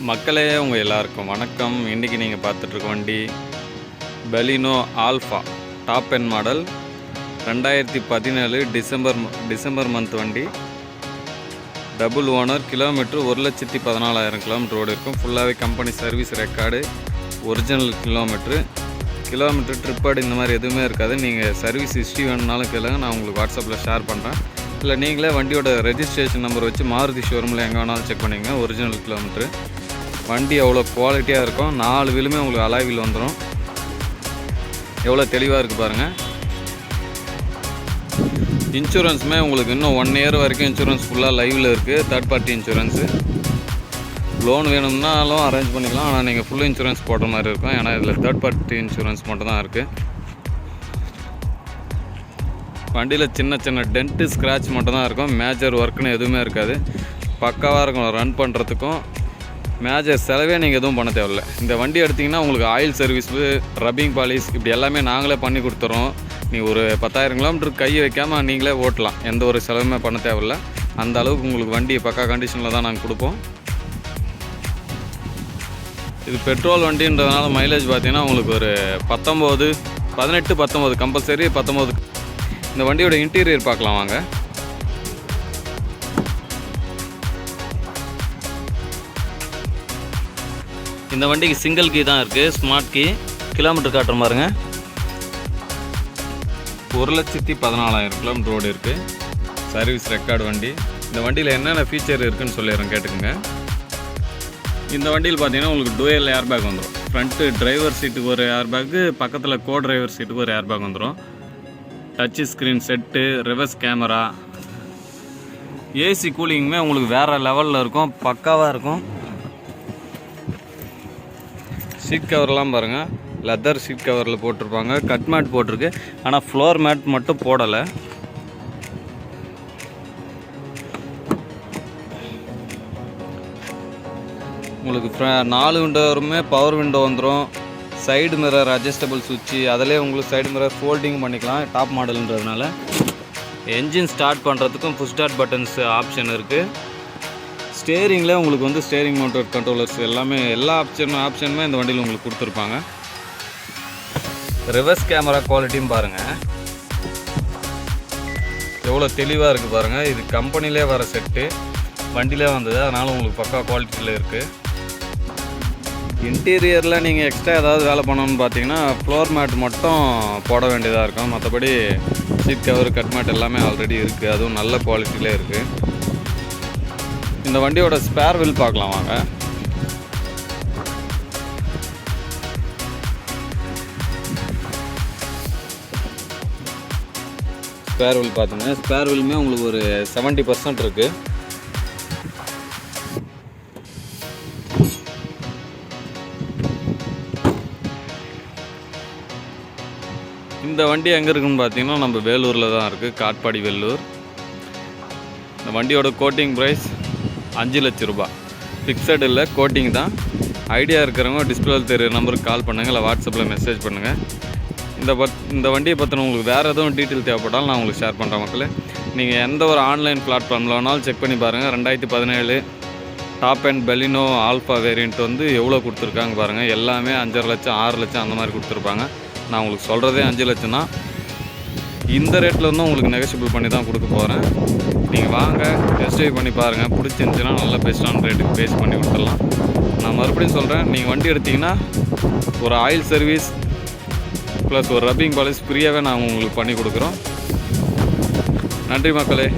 மக்களே உங்கள் எல்லாருக்கும் வணக்கம். இன்றைக்கி நீங்கள் பார்த்துட்ருக்க வண்டி Baleno alpha top end model ரெண்டாயிரத்தி பதினேழு டிசம்பர் ம- டிசம்பர் மந்த் வண்டி. டபுள் ஓனர் கிலோமீட்டர் ஒரு லட்சத்தி பதினாலாயிரம் கிலோமீட்டர் ஓடி இருக்கும். ஃபுல்லாகவே company service record original kilometre. Kilometre ட்ரிப்பாடு இந்த மாதிரி எதுவுமே இருக்காது. நீங்கள் சர்வீஸ் ஹிஸ்ட்ரி வேணுனாலும் கேளுங்க. நான் உங்களுக்கு வாட்ஸ்அப்பில் ஷேர் பண்ணுறேன் இல்லை நீங்களே வண்டியோட ரெஜிஸ்ட்ரேஷன் நம்பர் வச்சு மாருதி ஷோரூமில் எங்கே வேணாலும் செக் பண்ணிங்க ஒரிஜினல் கிலோமீட்ரு வண்டி அவ்வளோ குவாலிட்டியாக இருக்கும் நாலு வீலுமே உங்களுக்கு அலாய் வந்துடும் எவ்வளோ தெளிவாக இருக்குது பாருங்கள் இன்சூரன்ஸுமே உங்களுக்கு இன்னும் ஒன் இயர் வரைக்கும் இன்சூரன்ஸ் ஃபுல்லாக லைவில் இருக்குது தேர்ட் பார்ட்டி இன்சூரன்ஸு லோன் வேணும்னாலும் அரேஞ்ச் பண்ணிக்கலாம். ஆனால் நீங்கள் ஃபுல் இன்சூரன்ஸ் போடுற மாதிரி இருக்கும். ஏன்னா இதில் தேர்ட் பார்ட்டி இன்சூரன்ஸ் மட்டும் தான் இருக்குது வண்டியில் சின்ன சின்ன டென்ட்டு ஸ்க்ராட்ச் மட்டும்தான் இருக்கும். மேஜர் ஒர்க்குன்னு எதுவுமே இருக்காது. பக்காவாக இருக்கும். ரன் பண்ணுறதுக்கும் மேஜர் செலவே நீங்கள் எதுவும் பண்ண தேவையில்ல. இந்த வண்டி எடுத்திங்கன்னா உங்களுக்கு ஆயில் சர்வீஸு ரப்பிங் பாலிஷ் இப்படி எல்லாமே நாங்களே பண்ணி கொடுத்துறோம். நீ ஒரு பத்தாயிரம் கிலோமீட்டர் கை வைக்காமல் நீங்களே ஓட்டலாம். எந்த ஒரு செலவுமே பண்ண தேவையில்ல. அந்த அளவுக்கு உங்களுக்கு வண்டி பக்கா கண்டிஷனில் தான் நாங்கள் கொடுப்போம். இது பெட்ரோல் வண்டின்றதுனால மைலேஜ் பார்த்தீங்கன்னா உங்களுக்கு ஒரு பத்தொம்போது பதினெட்டு பத்தொம்போது கம்பல்சரி பத்தொம்போது. இந்த வண்டியோட இன்டீரியர் பார்க்கலாம் வாங்க. இந்த வண்டிக்கு சிங்கிள் கீ தான் இருக்குது ஸ்மார்ட் கீ கிலோமீட்டர் காட்டுற பாருங்க. ஒரு லட்சத்தி பதினாலாயிரம் கிலோமீட்டர் ரோடு இருக்குது சர்வீஸ் ரெக்கார்டு வண்டி. இந்த வண்டியில் என்னென்ன ஃபீச்சர் இருக்குதுன்னு சொல்லிடுறேன் கேட்டுக்கோங்க. இந்த வண்டியில் பார்த்தீங்கன்னா உங்களுக்கு டூயல் ஏர் பேக் வந்துடும் ஃப்ரண்ட்டு டிரைவர் சீட்டுக்கு ஒரு ஏர் பேக்கு பக்கத்தில் கோ டிரைவர் சீட்டுக்கு ஒரு ஏர் பேக் வந்துடும் touch screen set reverse camera AC கூலிங்குமே உங்களுக்கு வேறு லெவலில் இருக்கும் பக்காவாக இருக்கும். சீட் கவர்லாம் பாருங்கள் லெதர் சீட் கவரில் போட்டிருப்பாங்க. கட் மேட் போட்டிருக்கு. ஆனால் ஃப்ளோர் மேட் மட்டும் போடலை. உங்களுக்கு நாலு விண்டோருமே பவர் விண்டோ வந்துடும் சைடு மிரர் அட்ஜஸ்டபிள் சுவிட்சு அதிலே உங்களுக்கு சைடு மிரர் ஃபோல்டிங் பண்ணிக்கலாம் டாப் மாடலுன்றதுனால என்ஜின் ஸ்டார்ட் பண்ணுறதுக்கும் ஃபுல் ஸ்டார்ட் பட்டன்ஸ் ஆப்ஷன் இருக்குது ஸ்டேரிங்கில் உங்களுக்கு வந்து ஸ்டேரிங் மவுண்டட் கண்ட்ரோலர்ஸ் எல்லாமே எல்லா ஆப்ஷன் ஆப்ஷனுமே இந்த வண்டியில் உங்களுக்கு கொடுத்துருப்பாங்க. ரிவர்ஸ் கேமரா குவாலிட்டியும் பாருங்கள் எவ்வளோ தெளிவாக இருக்குது பாருங்கள் இது கம்பெனிலே வர செட்டு வண்டியிலே வந்தது அதனால் உங்களுக்கு பக்கா குவாலிட்டியில் இருக்குது இன்டீரியரில் நீங்கள் எக்ஸ்ட்ரா ஏதாவது வேலை பண்ணணும்னு பார்த்தீங்கன்னா ஃப்ளோர் மேட் மட்டும் போட வேண்டியதாக இருக்கும். மற்றபடி சீட் கவர் கட் மேட் எல்லாமே ஆல்ரெடி இருக்குது அதுவும் நல்ல குவாலிட்டியிலே இருக்குது இந்த வண்டியோட ஸ்பேர் வில் பார்க்கலாம் வாங்க. ஸ்பேர் வில் பார்த்தீங்கன்னா ஸ்பேர் வில்லுமே உங்களுக்கு ஒரு செவன்ட்டி பர்சன்ட் இருக்குது இந்த வண்டி எங்கே இருக்குன்னு பார்த்தீங்கன்னா நம்ம வேலூரில் தான் இருக்குது காட்பாடி வேலூர். இந்த வண்டியோட கோட்டிங் ப்ரைஸ் அஞ்சு லட்ச ரூபா ஃபிக்ஸட் இல்லை கோட்டிங் தான். ஐடியா இருக்கிறவங்க டிஸ்பிளேல தெரியுற நம்பருக்கு கால் பண்ணுங்கள் இல்லை வாட்ஸ்அப்பில் மெசேஜ் பண்ணுங்கள் இந்த பத் இந்த வண்டியை பற்றின உங்களுக்கு வேறு எதுவும் டீட்டெயில் தேவைப்பட்டாலும் நான் உங்களுக்கு ஷேர் பண்ணுறேன் மக்களே. நீங்கள் எந்த ஒரு ஆன்லைன் பிளாட்ஃபார்மில் வேணாலும் செக் பண்ணி பாருங்கள் ரெண்டாயிரத்தி பதினேழு top and Baleno alpha variant வந்து எவ்வளோ கொடுத்துருக்காங்க பாருங்கள் எல்லாமே அஞ்சரை லட்சம் ஆறு லட்சம் அந்த மாதிரி கொடுத்துருப்பாங்க. நான் உங்களுக்கு சொல்கிறதே அஞ்சு லட்சம் தான் இந்த ரேட்டில் இருந்தும் உங்களுக்கு நெகசிபிள் பண்ணி தான் கொடுக்க போகிறேன் நீங்கள் வாங்க டெஸ்ட் ட்ரைவ் பண்ணி பாருங்கள் பிடிச்சிருந்துச்சுன்னா நல்ல பெஸ்ட்டான ரேட்டுக்கு பேஸ் பண்ணி கொடுத்துடலாம். நான் மறுபடியும் சொல்கிறேன் நீங்கள் வண்டி எடுத்தீங்கன்னா ஒரு ஆயில் சர்வீஸ் ப்ளஸ் ஒரு ரப்பிங் பாலிஸ் ஃப்ரீயாகவே நாங்கள் உங்களுக்கு பண்ணி கொடுக்குறோம். நன்றி மக்களே.